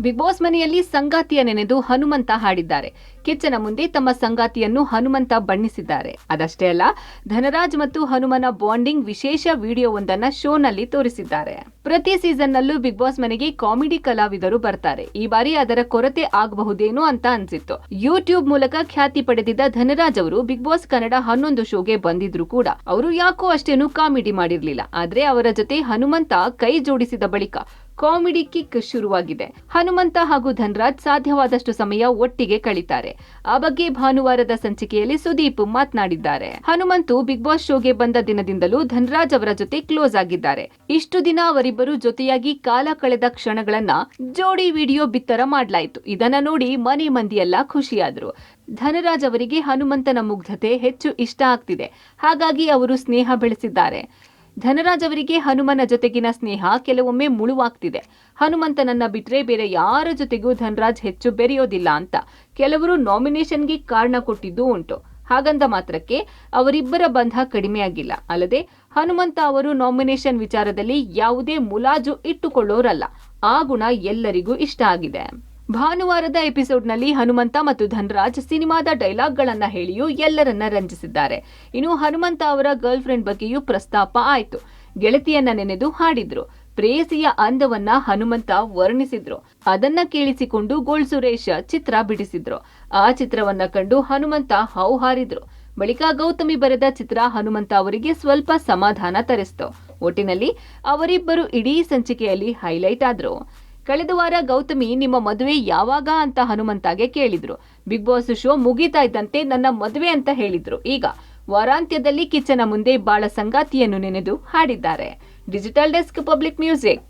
Big boss ಮನೆಯಲ್ಲಿ ಸಂಗಾತಿಯ ನೆನೆದು ಹನುಮಂತ ಹಾಡಿದ್ದಾರೆ. ಕಿಚ್ಚನ ಮುಂದೆ ತಮ್ಮ ಸಂಗಾತಿಯನ್ನು ಹನುಮಂತ ಬಣ್ಣಿಸಿದ್ದಾರೆ. ಅದಷ್ಟೇ ಅಲ್ಲ, ಧನರಾಜ್ ಮತ್ತು ಹನುಮನ ಬಾಂಡಿಂಗ್ ವಿಶೇಷ ವಿಡಿಯೋವೊಂದನ್ನ ಶೋನಲ್ಲಿ ತೋರಿಸಿದ್ದಾರೆ. ಪ್ರತಿ ಸೀಸನ್ ನಲ್ಲೂ ಬಿಗ್ ಬಾಸ್ ಮನೆಗೆ ಕಾಮಿಡಿ ಕಲಾವಿದರು ಬರ್ತಾರೆ. ಈ ಬಾರಿ ಅದರ ಕೊರತೆ ಆಗಬಹುದೇನೋ ಅಂತ ಅನ್ಸಿತ್ತು. ಯೂಟ್ಯೂಬ್ ಮೂಲಕ ಖ್ಯಾತಿ ಪಡೆದಿದ್ದ ಧನರಾಜ್ ಅವರು ಬಿಗ್ ಬಾಸ್ ಕನ್ನಡ ಹನ್ನೊಂದು ಶೋಗೆ ಬಂದಿದ್ರು ಕೂಡ ಅವರು ಯಾಕೋ ಅಷ್ಟೇನು ಕಾಮಿಡಿ ಮಾಡಿರ್ಲಿಲ್ಲ. ಆದ್ರೆ ಅವರ ಜೊತೆ ಹನುಮಂತ ಕೈ ಜೋಡಿಸಿದ ಬಳಿಕ ಕಾಮಿಡಿ ಕಿಕ್ ಶುರುವಾಗಿದೆ. ಹನುಮಂತ ಹಾಗೂ ಧನ್ರಾಜ್ ಸಾಧ್ಯವಾದಷ್ಟು ಸಮಯ ಒಟ್ಟಿಗೆ ಕಳೀತಾರೆ. ಆ ಬಗ್ಗೆ ಭಾನುವಾರದ ಸಂಚಿಕೆಯಲ್ಲಿ ಸುದೀಪ್ ಮಾತನಾಡಿದ್ದಾರೆ. ಹನುಮಂತು ಬಿಗ್ ಬಾಸ್ ಶೋಗೆ ಬಂದ ದಿನದಿಂದಲೂ ಧನರಾಜ್ ಅವರ ಜೊತೆ ಕ್ಲೋಸ್ ಆಗಿದ್ದಾರೆ. ಇಷ್ಟು ದಿನ ಅವರಿಬ್ಬರು ಜೊತೆಯಾಗಿ ಕಾಲ ಕಳೆದ ಕ್ಷಣಗಳನ್ನ ಜೋಡಿ ವಿಡಿಯೋ ಬಿತ್ತರ ಮಾಡಲಾಯಿತು. ಇದನ್ನ ನೋಡಿ ಮನೆ ಮಂದಿಯೆಲ್ಲ ಖುಷಿಯಾದ್ರು. ಧನರಾಜ್ ಅವರಿಗೆ ಹನುಮಂತನ ಮುಗ್ಧತೆ ಹೆಚ್ಚು ಇಷ್ಟ ಆಗ್ತಿದೆ. ಹಾಗಾಗಿ ಅವರು ಸ್ನೇಹ ಬೆಳೆಸಿದ್ದಾರೆ. ಧನರಾಜ್ ಅವರಿಗೆ ಹನುಮನ ಜೊತೆಗಿನ ಸ್ನೇಹ ಕೆಲವೊಮ್ಮೆ ಮುಳುವಾಗ್ತಿದೆ. ಹನುಮಂತನನ್ನ ಬಿಟ್ರೆ ಬೇರೆ ಯಾರ ಜೊತೆಗೂ ಧನರಾಜ್ ಹೆಚ್ಚು ಬೆರೆಯೋದಿಲ್ಲ ಅಂತ ಕೆಲವರು ನಾಮಿನೇಷನ್ಗೆ ಕಾರಣ ಕೊಟ್ಟಿದ್ದು ಉಂಟು. ಹಾಗಂದ ಮಾತ್ರಕ್ಕೆ ಅವರಿಬ್ಬರ ಬಂಧ ಕಡಿಮೆಯಾಗಿಲ್ಲ. ಅಲ್ಲದೆ ಹನುಮಂತ ಅವರು ನಾಮಿನೇಷನ್ ವಿಚಾರದಲ್ಲಿ ಯಾವುದೇ ಮುಲಾಜು ಇಟ್ಟುಕೊಳ್ಳೋರಲ್ಲ. ಆ ಗುಣ ಎಲ್ಲರಿಗೂ ಇಷ್ಟ ಆಗಿದೆ. ಭಾನುವಾರದ ಎಪಿಸೋಡ್ನಲ್ಲಿ ಹನುಮಂತ ಮತ್ತು ಧನರಾಜ್ ಸಿನಿಮಾದ ಡೈಲಾಗ್ಗಳನ್ನು ಹೇಳಿಯೂ ಎಲ್ಲರನ್ನ ರಂಜಿಸಿದ್ದಾರೆ. ಇನ್ನು ಹನುಮಂತ ಅವರ ಗರ್ಲ್ ಫ್ರೆಂಡ್ ಬಗ್ಗೆಯೂ ಪ್ರಸ್ತಾಪ ಆಯಿತು. ಗೆಳತಿಯನ್ನ ನೆನೆದು ಹಾಡಿದ್ರು. ಪ್ರೇಯಸಿಯ ಅಂದವನ್ನ ಹನುಮಂತ ವರ್ಣಿಸಿದ್ರು. ಅದನ್ನ ಕೇಳಿಸಿಕೊಂಡು ಗೋಳ್ ಸುರೇಶ್ ಚಿತ್ರ ಬಿಡಿಸಿದ್ರು. ಆ ಚಿತ್ರವನ್ನ ಕಂಡು ಹನುಮಂತ ಹೌಹಾರಿದ್ರು ಬಳಿಕ ಗೌತಮಿ ಬರೆದ ಚಿತ್ರ ಹನುಮಂತ ಅವರಿಗೆ ಸ್ವಲ್ಪ ಸಮಾಧಾನ ತರಿಸ್ತು. ಒಟ್ಟಿನಲ್ಲಿ ಅವರಿಬ್ಬರು ಇಡೀ ಸಂಚಿಕೆಯಲ್ಲಿ ಹೈಲೈಟ್ ಆದ್ರು. ಕಳೆದ ವಾರ ಗೌತಮಿ ನಿಮ್ಮ ಮದುವೆ ಯಾವಾಗ ಅಂತ ಹನುಮಂತಾಗೆ ಕೇಳಿದ್ರು. ಬಿಗ್ ಬಾಸ್ ಶೋ ಮುಗಿತಾ ಇದ್ದಂತೆ ನನ್ನ ಮದುವೆ ಅಂತ ಹೇಳಿದ್ರು. ಈಗ ವಾರಾಂತ್ಯದಲ್ಲಿ ಕಿಚ್ಚನ ಮುಂದೆ ಬಾಳ ಸಂಗಾತಿಯನ್ನು ನೆನೆದು ಹಾಡಿದ್ದಾರೆ. Digital desk public music.